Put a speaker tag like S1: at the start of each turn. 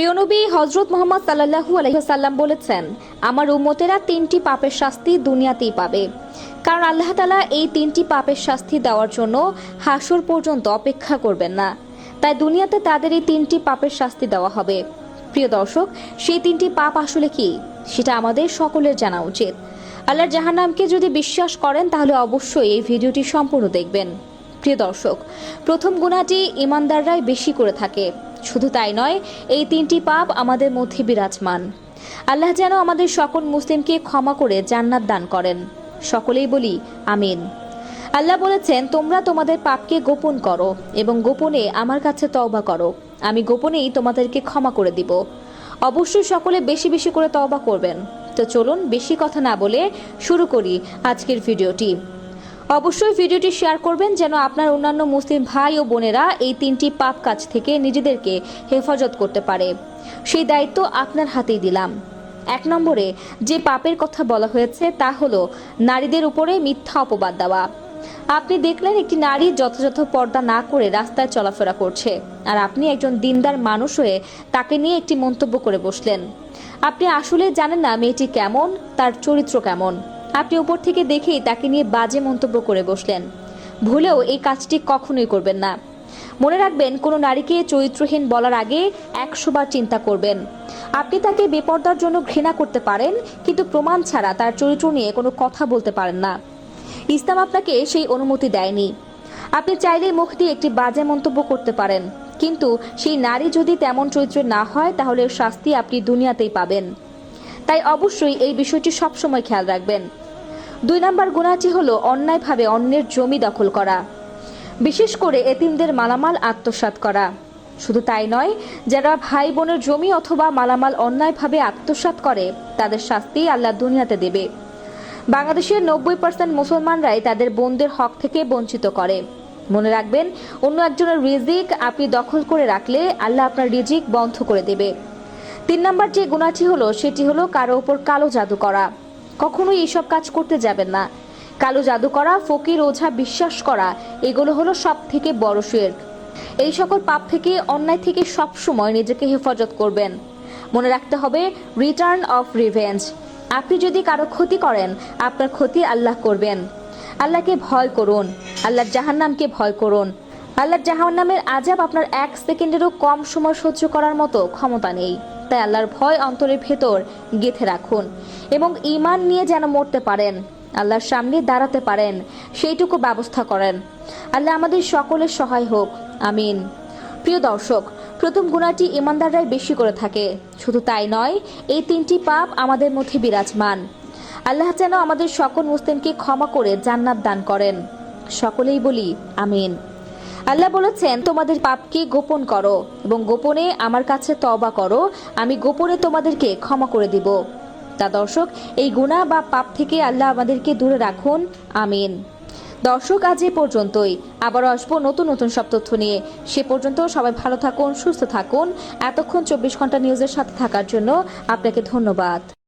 S1: প্রিয়নবী হজরত মোহাম্মদ সাল্লাহু আলহিহাল্লাম বলেছেন, আমার উম্মতেরা তিনটি পাপের শাস্তি দুনিয়াতেই পাবে। কারণ আল্লাহ তালা এই তিনটি পাপের শাস্তি দেওয়ার জন্য হাসর পর্যন্ত অপেক্ষা করবেন না। তাই দুনিয়াতে তাদের এই তিনটি পাপের শাস্তি দেওয়া হবে। প্রিয় দর্শক, সেই তিনটি পাপ আসলে কি? সেটা আমাদের সকলের জানা উচিত। আল্লাহর জাহান্নামকে যদি বিশ্বাস করেন, তাহলে অবশ্যই এই ভিডিওটি সম্পূর্ণ দেখবেন। প্রিয় দর্শক, প্রথম গুণাটি ইমানদাররাই বেশি করে থাকে। শুধু তাই নয়, এই তিনটি পাপ আমাদের মধ্যে বিরাজমান। আল্লাহ যেন আমাদের সকল মুসলিমকে ক্ষমা করে জান্নাত দান করেন। সকলেই বলি, আমিন। আল্লাহ বলেছেন, তোমরা তোমাদের পাপকে গোপন করো এবং গোপনে আমার কাছে তওবা করো। আমি গোপনেই তোমাদেরকে ক্ষমা করে দিব। অবশ্যই সকলে বেশি বেশি করে তওবা করবেন। তো চলুন, বেশি কথা না বলে শুরু করি আজকের ভিডিওটি। অবশ্যই ভিডিওটি শেয়ার করবেন যেন আপনার অন্যান্য মুসলিম ভাই ও বোনেরা এই তিনটি পাপ কাজ থেকে নিজেদেরকে হেফাজত করতে পারে। সেই দায়িত্ব আপনার হাতেই দিলাম। এক নম্বরে, যে পাপের কথা বলা হয়েছে তা হলো নারীদের উপরে মিথ্যা অপবাদ দেওয়া। আপনি দেখলেন একটি নারী যথাযথ পর্দা না করে রাস্তায় চলাফেরা করছে আর আপনি একজন দিনদার মানুষ হয়ে তাকে নিয়ে একটি মন্তব্য করে বসলেন। আপনি আসলে জানেন না মেয়েটি কেমন, তার চরিত্র কেমন। আপনি উপর থেকে দেখেই তাকে নিয়ে বাজে মন্তব্য করে বসলেন। ভুলেও এই কাজটি কখনোই করবেন না। মনে রাখবেন, কোনো নারীকে চরিত্রহীন বলার আগে একশোবার চিন্তা করবেন। আপনি তাকে বেপর্দার জন্য ঘৃণা করতে পারেন, কিন্তু প্রমাণ ছাড়া তার চরিত্র নিয়ে কোনো কথা বলতে পারেন না। ইসলাম আপনাকে সেই অনুমতি দেয়নি। আপনি চাইলে মুখ দিয়ে একটি বাজে মন্তব্য করতে পারেন, কিন্তু সেই নারী যদি তেমন চরিত্র না হয়, তাহলে শাস্তি আপনি দুনিয়াতেই পাবেন। তাই অবশ্যই এই বিষয়টি সবসময় খেয়াল রাখবেন। দুই নম্বর গুণাটি হলো অন্যায়ভাবে অন্যের জমি দখল করা। বিশেষ করে এতিমদের মালামাল আত্মসাৎ করা। শুধু তাই নয়, যারা ভাই বোনের জমি অথবা মালামাল অন্যায়ভাবে আত্মসাৎ করে, তাদের শাস্তি আল্লাহ দুনিয়াতে দেবে। বাংলাদেশের নব্বই পার্সেন্ট মুসলমানরাই তাদের বোনদের হক থেকে বঞ্চিত করে। মনে রাখবেন, অন্য একজনের রিজিক আপনি দখল করে রাখলে আল্লাহ আপনার রিজিক বন্ধ করে দেবে। তিন নম্বর যে গুণাটি হলো, সেটি হলো কারও ওপর কালো জাদু করা। কখনোই এইসব কাজ করতে যাবেন না। কালো জাদু করা, ফকির ওঝা বিশ্বাস করা, এগুলো হলো সব থেকে বড় শের এই সকল পাপ থেকে, অন্যায় থেকে সব সময় নিজেকে হেফাজত করবেন। মনে রাখতে হবে, রিটার্ন অফ রিভেঞ্জ। আপনি যদি কারও ক্ষতি করেন, আপনার ক্ষতি আল্লাহ করবেন। আল্লাহকে ভয় করুন, আল্লাহর জাহান্নামকে ভয় করুন। আল্লাহর জাহান্নামের আজাব আপনার এক সেকেন্ডেরও কম সময় সহ্য করার মতো ক্ষমতা নেই। তাই আল্লাহর ভয় অন্তরের ভেতর গেঁথে রাখুন এবং ইমান নিয়ে যেন মরতে পারেন, আল্লাহর সামনে দাঁড়াতে পারেন, সেইটুকু ব্যবস্থা করেন। আল্লাহ আমাদের সকলের সহায় হোক, আমিন। প্রিয় দর্শক, প্রথম গুণাটি ইমানদাররাই বেশি করে থাকে। শুধু তাই নয়, এই তিনটি পাপ আমাদের মধ্যে বিরাজমান। আল্লাহ যেন আমাদের সকল মুসলিমকে ক্ষমা করে জান্নাত দান করেন। সকলেই বলি, আমিন। আল্লাহ বলেছেন, তোমাদের পাপকে গোপন করো এবং গোপনে আমার কাছে তবা করো। আমি গোপনে তোমাদেরকে ক্ষমা করে দিব। তা দর্শক, এই গুণা বা পাপ থেকে আল্লাহ আমাদেরকে দূরে রাখুন। আমিন। দর্শক, আজ এ পর্যন্তই। আবারও আসব নতুন নতুন সব তথ্য নিয়ে। সে পর্যন্ত সবাই ভালো থাকুন, সুস্থ থাকুন। এতক্ষণ চব্বিশ ঘণ্টা নিউজের সাথে থাকার জন্য আপনাকে ধন্যবাদ।